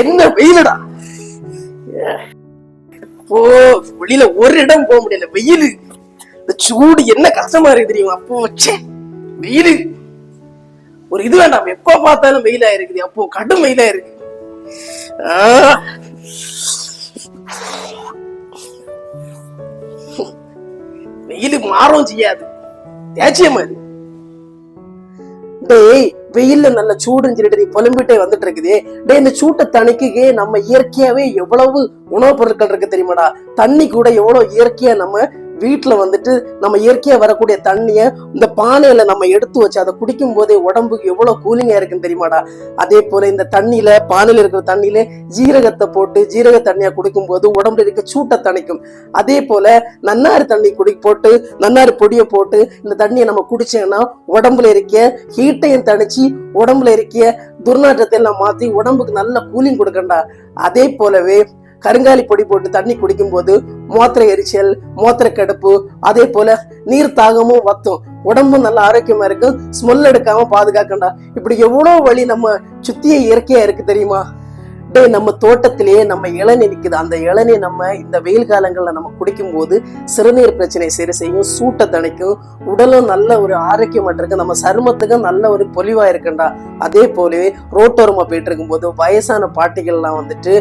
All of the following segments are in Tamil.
என்ன வெயிலடா? போ வெளியில ஒரு இடம் போக முடியல. வெயில். இந்த சூடு என்ன கஷ்டமா இருக்கு தெரியுமா? அப்போ வச்சே வெயில். ஒரு இது வேண்டாம். எப்ப பார்த்தாலும் வெயிலா இருக்குது. அப்போ கடும் வெயிலா இருக்கு. வெயில் மாறவும் செய்யாது. தேச்சியமா இது. டேய் வெயில்ல நல்ல சூடுன்னு சொல்லிட்டு நீ புலம்பிட்டே வந்துட்டு இருக்குது. டே இந்த சூட்டை தணிக்கவே நம்ம இயற்கையாவே எவ்வளவு உணவுப் பொருட்கள் இருக்கு தெரியுமாடா? தண்ணி கூட எவ்வளவு இயற்கையா நம்ம வீட்டுல வந்துட்டு நம்ம இயற்கையா வரக்கூடிய தண்ணிய இந்த பானையில நம்ம எடுத்து வச்சு அதை குடிக்கும் போதே உடம்புக்கு எவ்வளவு கூலிங்கா இருக்குன்னு தெரியுமாடா? அதே போல இந்த தண்ணியில பானையில இருக்கிற தண்ணியில ஜீரகத்தை போட்டு ஜீரக தண்ணியா குடிக்கும் போது உடம்புல இருக்க சூட்டை தணிக்கும். அதே போல நன்னாறு தண்ணி குடி போட்டு நன்னாறு பொடியை போட்டு இந்த தண்ணியை நம்ம குடிச்சோன்னா உடம்புல இருக்க ஹீட்டையும் தணிச்சு உடம்புல இருக்க துர்நாற்றத்தை எல்லாம் மாத்தி உடம்புக்கு நல்ல கூலிங் கொடுக்கண்டா. அதே போலவே கருங்காலி பொடி போட்டு தண்ணி குடிக்கும்போது மூத்திர எரிச்சல் மூத்திர கடுப்பு அதே போல நீர் தாகமும் வத்தும். உடம்பும் நல்ல ஆரோக்கியமா இருக்கும் ஸ்மெல் எடுக்காம பாதுகாக்கண்டா. இப்படி எவ்வளவு வழி நம்ம சுத்திய இயற்கையா இருக்கு தெரியுமா? டேய் நம்ம தோட்டத்திலேயே நம்ம இளநீ நிக்குது. அந்த இளநீ நம்ம இந்த வெயில் காலங்கள்ல நம்ம குடிக்கும் போது சிறுநீர் பிரச்சனை சரி செய்யும் சூட்டை தணிக்கும் உடலும் நல்ல ஒரு ஆரோக்கியமா இருக்கு. நம்ம சருமத்துக்கும் நல்ல ஒரு பொலிவா இருக்குண்டா. அதே போலவே ரோட்டோரமா போயிட்டு இருக்கும்போது வயசான பாட்டிகள்லாம் வந்துட்டு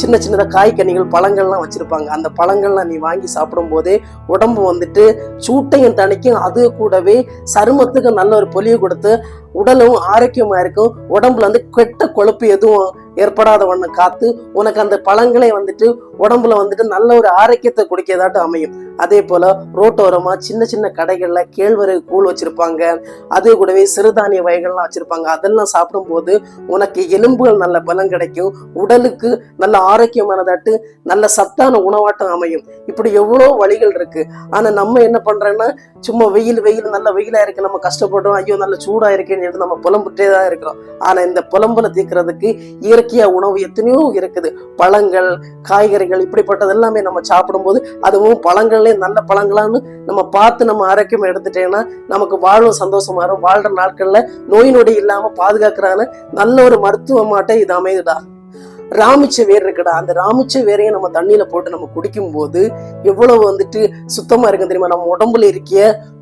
சின்ன சின்னதாக காய்கனிகள் பழங்கள்லாம் வச்சுருப்பாங்க. அந்த பழங்கள்லாம் நீ வாங்கி சாப்பிடும் போதே உடம்பு வந்துட்டு சூட்டையும் தணிக்கும். அது கூடவே சருமத்துக்கு நல்ல ஒரு பொலிவு கொடுத்து உடலும் ஆரோக்கியமா இருக்கும். உடம்புல வந்து கெட்ட கொழுப்பு எதுவும் ஏற்படாத ஒண்ணு காத்து உனக்கு அந்த பழங்களே வந்துட்டு உடம்புல வந்துட்டு நல்ல ஒரு ஆரோக்கியத்தை குடிக்கதாட்டு அமையும். அதே போல ரோட்டோரமா சின்ன சின்ன கடைகள்ல கேழ்வரகு கூழ் வச்சிருப்பாங்க. அது கூடவே சிறுதானிய வகைகள்லாம் வச்சிருப்பாங்க. அதெல்லாம் சாப்பிடும்போது உனக்கு எலும்புகள் நல்ல பலம் கிடைக்கும். உடலுக்கு நல்ல ஆரோக்கியமானதாட்டு நல்ல சத்தான உணவாட்டம் அமையும். இப்படி எவ்வளோ வழிகள் இருக்கு. ஆனா நம்ம என்ன பண்றோம்னா சும்மா வெயில் வெயில் நல்ல வெயிலா இருக்கு. நம்ம கஷ்டப்படுறோம் ஐயோ நல்ல சூடா இருக்கு சொல்லிட்டு நம்ம புலம்புட்டே தான் இருக்கிறோம். ஆனா இந்த புலம்புல தீர்க்கறதுக்கு இயற்கையா உணவு எத்தனையோ இருக்குது. பழங்கள் காய்கறிகள் இப்படிப்பட்டது எல்லாமே நம்ம சாப்பிடும்போது அதுவும் பழங்கள்லேயே நல்ல பழங்களான்னு நம்ம பார்த்து நம்ம ஆரோக்கியம் எடுத்துட்டேன்னா நமக்கு வாழும் சந்தோஷமா இருக்கும். வாழ்ற நாட்கள்ல நோய் நொடி இல்லாம பாதுகாக்கிறான நல்ல ஒரு மருத்துவ மாட்டை இது அமையுதுடா. ராமிச்ச வேர் இருக்குடா. அந்த ராமிச்ச வேரையும் நம்ம தண்ணியில போட்டு நம்ம குடிக்கும் போது எவ்வளவு வந்துட்டு சுத்தமா இருக்கு தெரியுமா? நம்ம உடம்புல இருக்கிய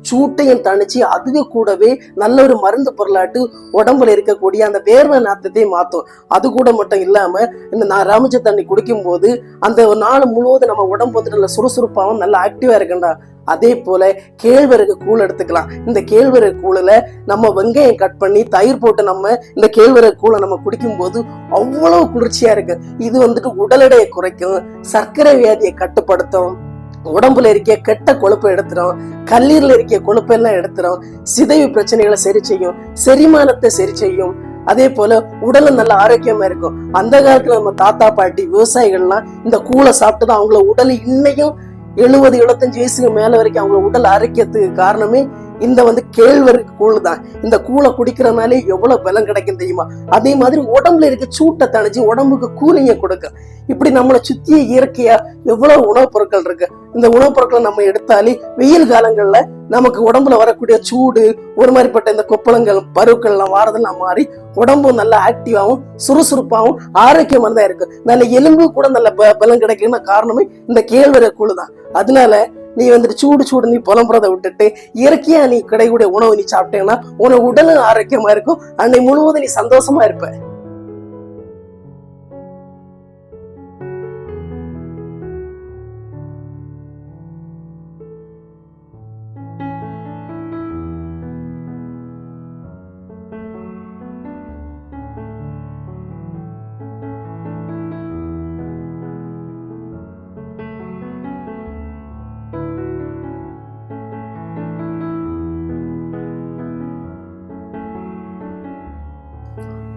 சூட்டையும் தணிச்சு அதுவே கூடவே நல்ல ஒரு மருந்து பொருளாட்டு உடம்புல இருக்கக்கூடிய அந்த வேர்வை நாத்தத்தையும் மாத்தும். அது கூட மட்டும் இல்லாம இந்த நான் ராமிச்ச தண்ணி குடிக்கும் போது அந்த ஒரு நாள் முழுவதும் நம்ம உடம்பு வந்துட்டு நல்ல சுறுசுறுப்பாகவும் நல்லா ஆக்டிவா இருக்குண்டா அதே போல கேழ்வரகு கூழ் எடுத்துக்கலாம். இந்த கேழ்வரகு கூழுல நம்ம வெங்காயம் கட் பண்ணி தயிர் போட்டு நம்ம இந்த கேழ்வரகு கூழை நம்ம குடிக்கும் போது அவ்வளவு குளிர்ச்சியா இருக்கு. இது வந்துட்டு உடல் எடையை குறைக்கும் சர்க்கரை வியாதியை கட்டுப்படுத்தும் உடம்புல இருக்க கெட்ட கொழுப்பை எடுத்துரும் கல்லீரல இருக்க கொழுப்பெல்லாம் எடுத்துரும் சிதைவு பிரச்சனைகளை சரி செய்யும் செரிமானத்தை சரி செய்யும். அதே போல உடலும் நல்ல ஆரோக்கியமா இருக்கும். அந்த காலத்துல நம்ம தாத்தா பாட்டி விவசாயிகள்லாம் இந்த கூழை சாப்பிட்டு தான் அவங்கள உடல் இன்னையும் எழுபது எழுபத்தஞ்சு வயசுக்கு மேல வரைக்கும் அவங்க உடல் ஆரோக்கியத்துக்கு காரணமே இந்த வந்து கேழ்வரகு கூழ் தான். இந்த கூழை குடிக்கிறதுனாலே எவ்வளவு பலம் கிடைக்கும் தெரியுமா? அதே மாதிரி உடம்புல இருக்க சூட்டை தணிச்சு உடம்புக்கு கூலிங்க கொடுக்கும் இப்படி நம்மளை சுத்திய இயற்கையா எவ்வளவு உணவுப் பொருட்கள் இருக்கு. இந்த உணவுப் பொருட்களை நம்ம எடுத்தாலே வெயில் காலங்கள்ல நமக்கு உடம்புல வரக்கூடிய சூடு ஒரு மாதிரிப்பட்ட இந்த கொப்பளங்கள் பருக்கள்லாம் வாரதெல்லாம் மாறி உடம்பும் நல்லா ஆக்டிவாகவும் சுறுசுறுப்பாகவும் ஆரோக்கியமானதா இருக்கு. நல்ல எலும்பு கூட நல்ல ப- பலம் கிடைக்கணும்னு காரணமே இந்த கேழ்வரை கூழ் தான். அதனால நீ வந்துட்டு சூடு சூடு நீ புலம்புறதை விட்டுட்டு இயற்கையா நீ கிடைக்கூடிய உணவு நீ சாப்பிட்டேன்னா உனக்கு உடலும் ஆரோக்கியமா இருக்கும். அன்னை முழுவதும் நீ சந்தோஷமா இருப்ப.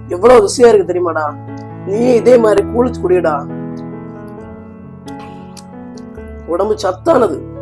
எவ்வளவு ருசியா இருக்கு தெரியுமாடா? நீ இதே மாதிரி கூழிச்சு குடியடா. உடம்பு சத்தானது.